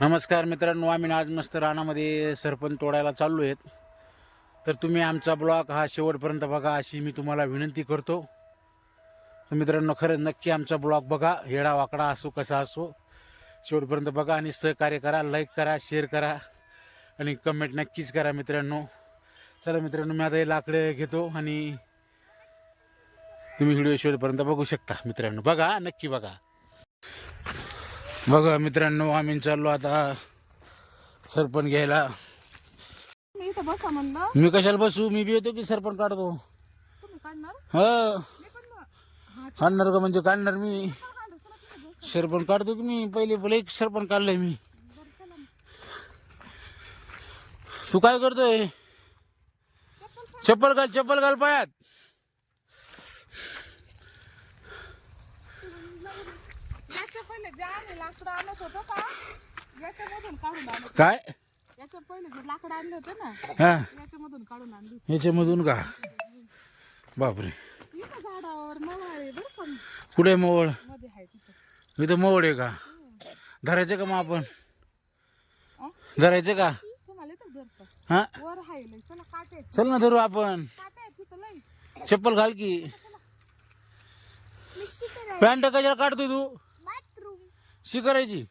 नमस्कार मित्रांनो आम्ही आज मस्त रानामध्ये सरपंच तोडायला चाललो आहेत. तर तुम्ही आमचा ब्लॉग हा शेवटपर्यंत बघा अशी मी तुम्हाला विनंती करतो. तर मित्रांनो खरंच नक्की आमचा ब्लॉग बघा हेडा वाकडा असो कसा असो. शेवटपर्यंत बघा आणि सहकार्य करा लाईक करा शेअर करा आणि कमेंट नक्कीच करा मित्रांनो. चला मित्रांनो मी आता हे लाकडं घेतो आणि तुम्ही व्हिडिओ शेवटपर्यंत बघू शकता मित्रांनो. बघा नक्की बघा. बघा मित्रांनो आम्ही चाललो आता सरपण घ्यायला. मी इथं बसा म्हणलं. मी कशाला बसू? मी बी येतो की सरपण काढतो? तुम्ही काढणार? ह. मी पण मग- हा काढणार का म्हणजे काढणार मी. सरपण काढतो की मी? पहिले पहिले एक सरपण काढलंय मी. बरं, चला मग. तू काय करतोय. चप्पल घाल चप्पल घाल पायात याच्या पहिले जे आम्ही लाकडं आणत होतो का? याच्यामधून काढून आणत काय? याच्या पहिले जे लाकडं आणले होते ना हा. याच्यामधून काढून आणली याच्यामधून का? बापरे. इथं झाडावर बरं कुठे मोवळ? मध्ये आहे तिथं. इथं मोवळ आहे का? धरायचं का मग आपण? अं? धरायचं का? तुम्हाला इथं धरतो. हा? वर आहे लय. चला काटे. आहेत. चल ना धरू आपण. काटे आहेत तिथं लय. चप्पल घाल की. पॅन्ट कशाला काढतोय तू? शी करायची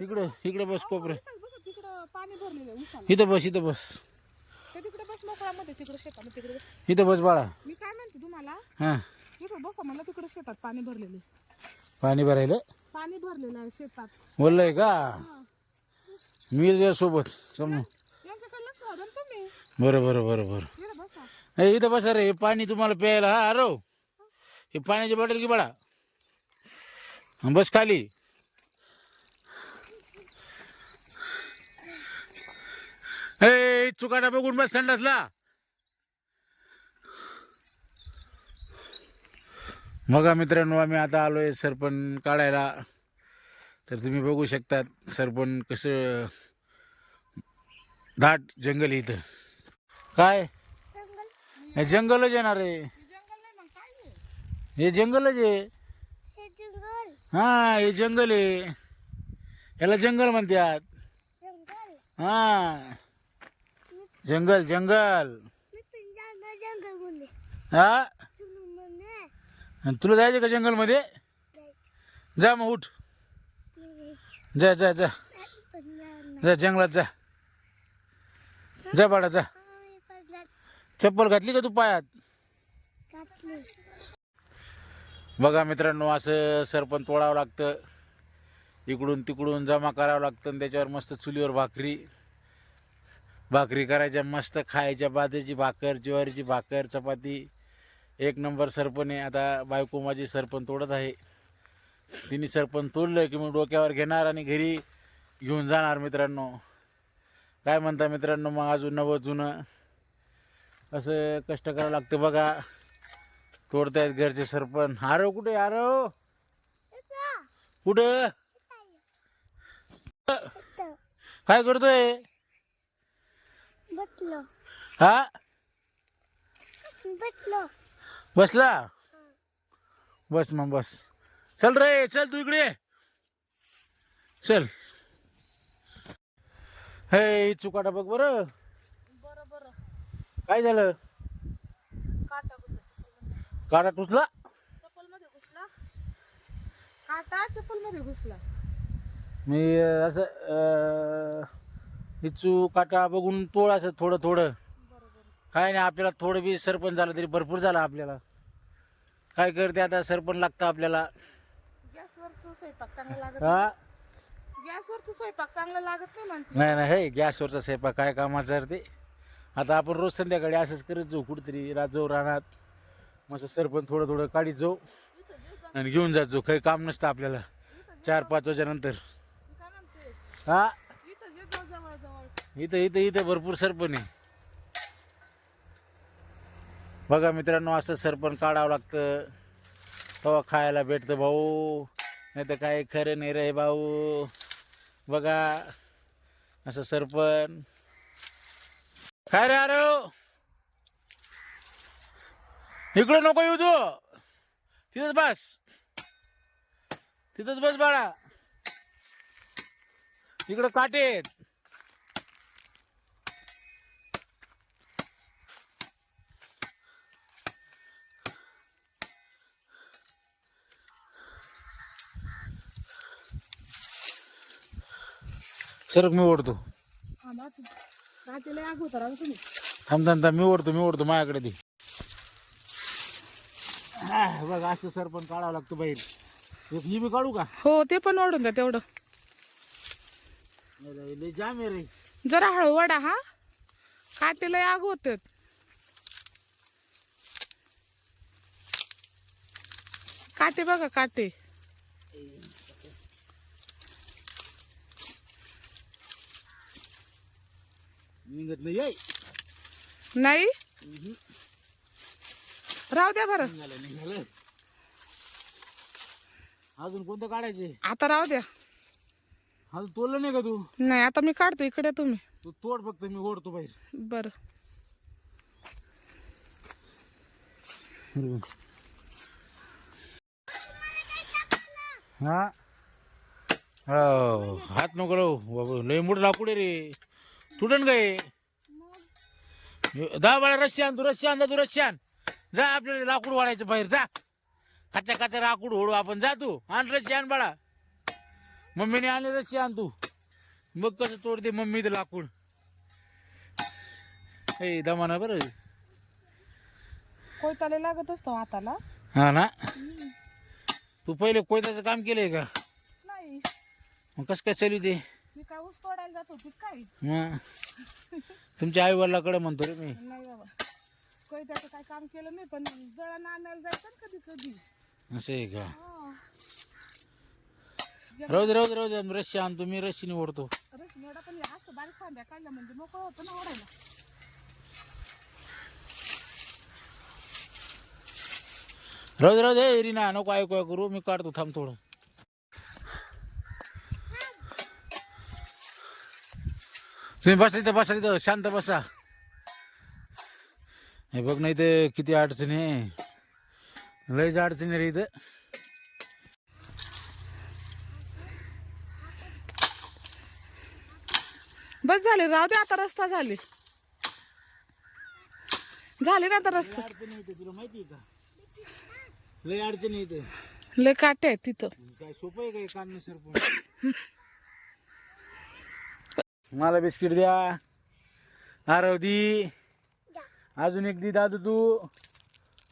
इकडे इकडे बस कोपरे. तिकडं पाणी भरलेलं आहे उसाला इथं बस इथं बस. ते तिकडे बस मोकळामध्ये तिकडे शेतात तिकडे बस. इथं बस बाळा. मी काय म्हणते तुम्हाला? हा. इथं बसा म्हणलं तिकडे शेतात पाणी भरलेले पाणी भरायला? पाणी भरलेलं आहे शेतात. बोललंय का? मी तुझ्या सोबत समजू यांच्याकडे लक्ष द्या ना तुम्ही. बरं बरं बरं बरं. इथं बसा. ए, इथं बसा रे. हे पाणी तुम्हाला प्यायला हा अरो हे पाण्याची बॉटल की बाळा. हं, बस खाली ए चुकाटा बघून बस संडासला. बघा मित्रांनो आम्ही आता आलोय सरपण काढायला. तर तुम्ही बघू शकतात सरपण कसं दाट जंगल इथं. काय? हे जंगलच येणार आहे हे जंगल नाही मग काय आहे? हे जंगलच आहे. हे जंगल? हा हे जंगल आहे. याला जंगल म्हणतात. जंगल? हा. जंगल जंगल. हा? आणि तुला जायचं का जंगलमध्ये? जा मग उठ. जा जा जा. जा जंगलात जा. जा बाळा जा. चप्पल घातली का तू पायात? बघा मित्रांनो असं सरपण तोडावं लागतं. इकडून तिकडून जमा करावं लागतं आणि त्याच्यावर मस्त चुलीवर भाकरी. भाकरी करायच्या मस्त खायच्या बाजरीची भाकर ज्वारीची भाकर चपाती. एक नंबर सरपण आहे. आता बायको माझी सरपण तोडत आहे. तिने सरपण तोडलं की मग डोक्यावर घेणार आणि घरी घेऊन जाणार मित्रांनो. काय म्हणता मित्रांनो मग अजून नवं जुनं? असं कष्ट करावं लागतं बघा. तोडतायत घरचे सरपण. आरव कुठे आरव? कुठं? काय करतोय? बसलो. हा? बसलो. बसला? बस मग बस. चल रे चल तू इकडे. चल. हे चुकाटा बघ बर. बरं बरं. काय झालं? काटा घुसला. काटा टुचला चप्पलमध्ये घुसला. काटा चप्पलमध्ये घुसला. मी असं इचू काटा बघून असं थोडं थोडं. काय नाही आपल्याला थोडं बी सरपण झालं तरी भरपूर झालं आपल्याला. काय करते आता सरपण लागतं आपल्याला. गॅसवरचं स्वयंपाक चांगला लागत हा? गॅसवरचं स्वयंपाक चांगला लागत नाही म्हणते. नाही नाही हे गॅसवरचा स्वयंपाक काय कामाचा ते? आता आपण रोज संध्याकाळी असंच करत जाऊ कुठेतरी रात जाऊ रानात. मस्त सरपण थोडं थोडं काढीत जाऊ. इथं जे जा- आणि घेऊन जात जाऊ. काही काम नसतं आपल्याला. चार पाच वाजेनंतर. मी काय म्हणते? हा इथं जे जाऊ जवळ जवळ इथं इथं इथं भरपूर सरपण आहे. बघा मित्रांनो असं सरपण काढावं लागतं. तेव्हा खायला भेटतं भाऊ. नाही तर काय खरं नाही रे भाऊ. बघा असं सरपण. काय रे अरे इकडं नको येऊ तू. तिथंच बस. तिथंच बस बाळा. इकडं काटे सरक मी ओढतो. थांब थांब थांब मी ओढतो मी ओढतो माझ्याकडे दे. हा, बघ असं सरपण काढावं लागतं बाहेर. एक ही बी काढू का? हो ते पण ओढून द्या तेवढं. लय लय जाम आहे रे. जरा हळू वडा हा. काटेला आग होते काटे बघा काटे. निघत नाही नाही? राहू द्या बरं. निघालं निघालं. अजून कोणतं काढायचे? आता राहू द्या. अजून तोडलं नाही का तू? नाही आता मी काढते इकडे तुम्ही. तू तोड फक्त मी ओढतो बाहेर. बरं. हा? हो हात नको लय मोठं लाकूड रे. तुटन काय दहा बाळा रस्सी आण तू रस्सी आण जा तू रस्सी आण जा आपल्याला लाकूड वाढायचं बाहेर जा. कच्चा कच्चा लाकूड ओढू आपण जा तू. आण रस्सी आण बाळा. मम्मीने आणले रस्सी आण तू. मग कसं तोडते मम्मी ते लाकूड. ए दमाना बरं. कोयताला लागत असतो हाताला. हा ना? तू पहिले कोयत्याचं काम केलंय का? नाही. मग कसं काय चालू ते? काय ऊस तोडायला जात होती काय? मग तुमच्या आई वडिलाकडे म्हणतो रे मी. नाही बाबा. कोयत्याचं काय काम केलं नाही पण जळण आणायला जायचं ना कधी कधी. असं आहे का? हा. राहू दे राहू दे राहू दे रस्सी आणतो मी ओढतो रश्मी एवढा पण हे असं बारीक फांद्या काढल्या म्हणजे मोकळं होतं ना ओढायला. राहू दे राहू दे रीना नको ऐकू ऐकू करू मी काढतो थांब थोडं. तुम्ही बसा तिथं बसा तिथं शांत बसा. हे बघ नाही ते किती अडचणी आहे. लयच अडचणी रे इथं. बस झाले राहू दे आता रस्ता झाले. झाले ना आता रस्ता. अडचणी येते तुला माहिती आहे का? लय अडचणी येते लय काटे आहेत तिथं. काय सोपं आहे काय काढणं सरपण मला बिस्किट द्या. आरव दी अजून एक दी दादू तू.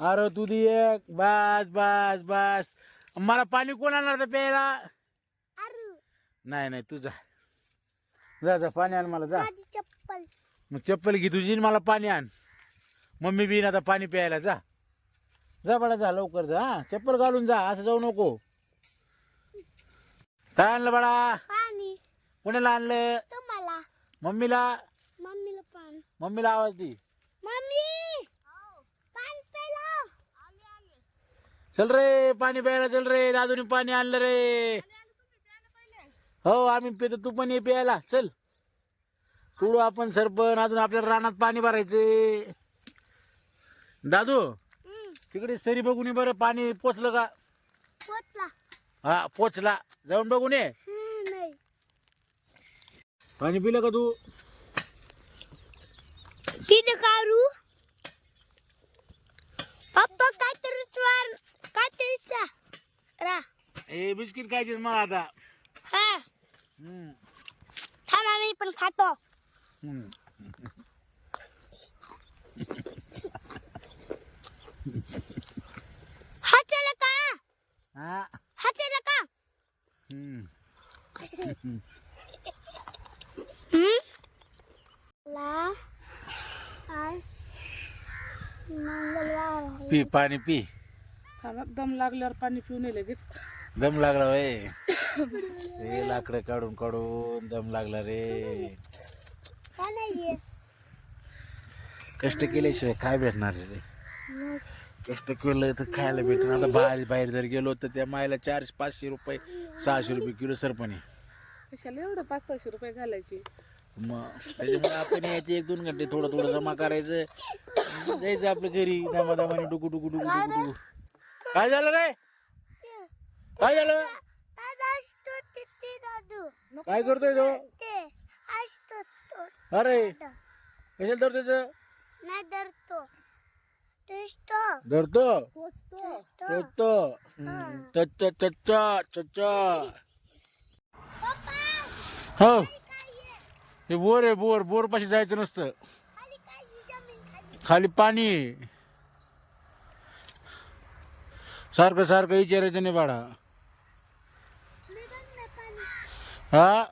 आरव तू दी एक. बस बस बस. मला पाणी कोण आणणार तर प्यायला? नाही नाही तू जा. जा जा पाणी आण मला जा. चप्पल. मग चप्पल घे तुझी मला पाणी आण. मम्मी बी आता पाणी प्यायला जा. जा बडा जा लवकर जा हा. चप्पल घालून जा असं जाऊ नको. काय आणलं बाळा? कोणाला आणलं? मम्मीला? मम्मीला पाणी. मम्मीला आवाज दे. मम्मी! पाणी प्यायला. चल रे पाणी प्यायला चल रे दादूने पाणी आणलं रे. हो आम्ही पितो तू पण ये प्यायला. चल. तुडू आपण सरपण अजून आपल्याला रानात पाणी भरायचे. दादू तिकडे सरी बघून ये बरं पाणी पोचलं का? पोचला. हा पोचला. जाऊन बघून ये. पाणी पिलं का तू? किती काढू पप्पा काहीतरी स्वार काहीतरी रा. ए बिस्किट खायचीच आता. हा. हम्म. थांबा मी पण खातो. हम्म. हा. का? हम्म. ला आज मंगळवार आहे. पी पाणी पी. थांबा, दम लागल्यावर पाणी पिऊन ये लगेच. दम लागला वय रे लाकडं काढून काढून दम लागला रे. का कष्ट केल्याशिवाय काय भेटणार रे? कष्ट केलं तर खायला भेटणार. आता बाहेर बाहेर जर गेलो तर त्या मायला चारशे पाचशे रुपये सहाशे रुपये किलो सरपणे. कशाला एवढं पाच सहाशे रुपये घालायचे? मग त्याच्यामुळे आपण यायचे एक दोन घंटे थोडं थोडं जमा करायचं. जायचं आपल्या घरी दमा दमाने डुकू डुकू डुकू डुकू डुकू. काय झालं रे? काय झालं? तू काय करतोय तो? ते तो अरे. कशाला धरतोय? नाही धरतो. धरतो. धरतो. चच्चा चच्चा चच्चा. हो? हे बोर आहे बोर बोर पाशी जायचं नसतं. खाली काय आहे? जमीन खाली. खाली पाणी. आहे. सारखं सारखं विचारायचं नाही बाळा. हा?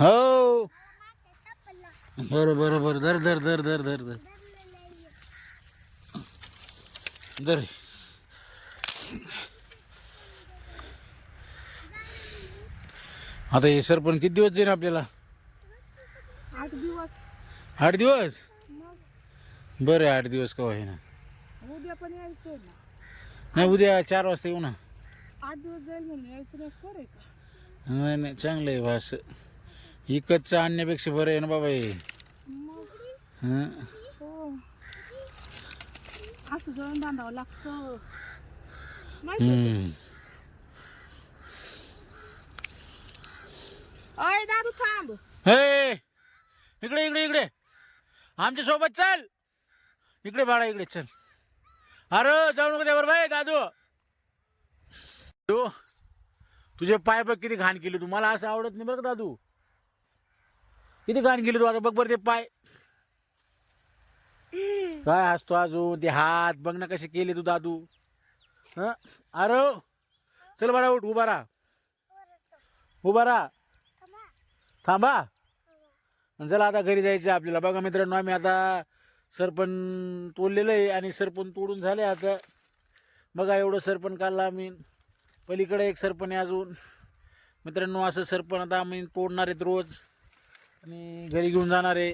हो. बरं बरं बरं. धर धर धर धर धर धर. धर. आता हे सर पण किती दिवस जाईल आपल्याला? आठ दिवस. आठ दिवस? मग. बरं आहे, आठ दिवस का होईना. उद्या पण यायचंय ना. नाही उद्या चार वाजता येऊ ना. आठ दिवस जाईल म्हणून यायचं नसतं रे का? नाही नाही चांगलं आहे भास इकतचं आणण्यापेक्षा बरं आहे ना बाबा हे. मग. हं? हो. असं जळून बांधावं लागतं. माहिती हम्म. अय दादू थांब. हे इकडे इकडे इकडे. आमच्यासोबत चल. इकडे बाळा इकडे चल. अरे जाऊ नको त्यावर बाई दादू. दादू, तुझे पाय बघ किती घाण केली तू. मला असं आवडत नाही बरं का दादू. किती घाण केली तू आता बघ बरं ते पाय. काय हसतो अजून? ते हात बघ ना कसे केले तू दादू. हा? अरे चल बाळा उठ उभा राहा. उभा राहा. थांबा. चला आता घरी जायचं आहे आपल्याला. बघा मित्रांनो आम्ही आता सरपण तोडलेलं आहे आणि सरपण तोडून झाले आता. बघा एवढं सरपण काढलं आम्ही. पलीकडे एक सरपण आहे अजून. मित्रांनो असं सरपण आता आम्ही तोडणार आहेत रोज. आणि घरी घेऊन जाणार आहे.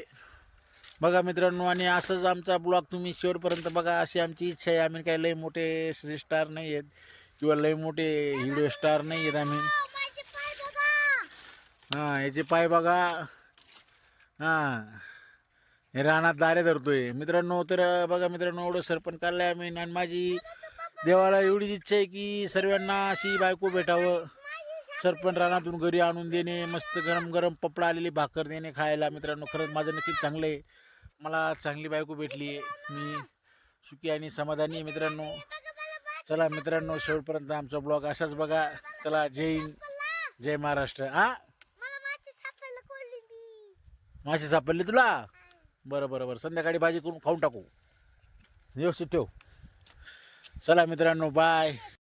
बघा मित्रांनो आणि असंच आमचा ब्लॉग तुम्ही शेवटपर्यंत बघा. अशी आमची इच्छा आहे. आम्ही काही लय मोठे स्टार नाही आहेत. किंवा लय मोठे हिरो स्टार नाही आहेत आम्ही. हां याचे पाय बघा. हां. हे रानात दारे धरतोय. मित्रांनो तर बघा मित्रांनो एवढं सरपण काढलंय आम्ही आणि माझी देवाला एवढीच इच्छा आहे की सर्वांना अशी बायको भेटावं. सरपण रानातून घरी आणून देणे मस्त गरम गरम पपडा आलेली भाकर देणे खायला. मित्रांनो खरंच माझं नशीब चांगलं आहे. मला चांगली बायको भेटली आहे. मी सुखी आणि समाधानी आहे मित्रांनो. चला मित्रांनो शेवटपर्यंत आमचा ब्लॉग असाच बघा. चला जय हिंद जय महाराष्ट्र. हा मला माझे सापडलं कोलिंबी मासे सापडले तुला? बरं बरं बरं. संध्याकाळी भाजी करून खाऊन टाकू. व्यवस्थित ठेव. चला मित्रांनो बाय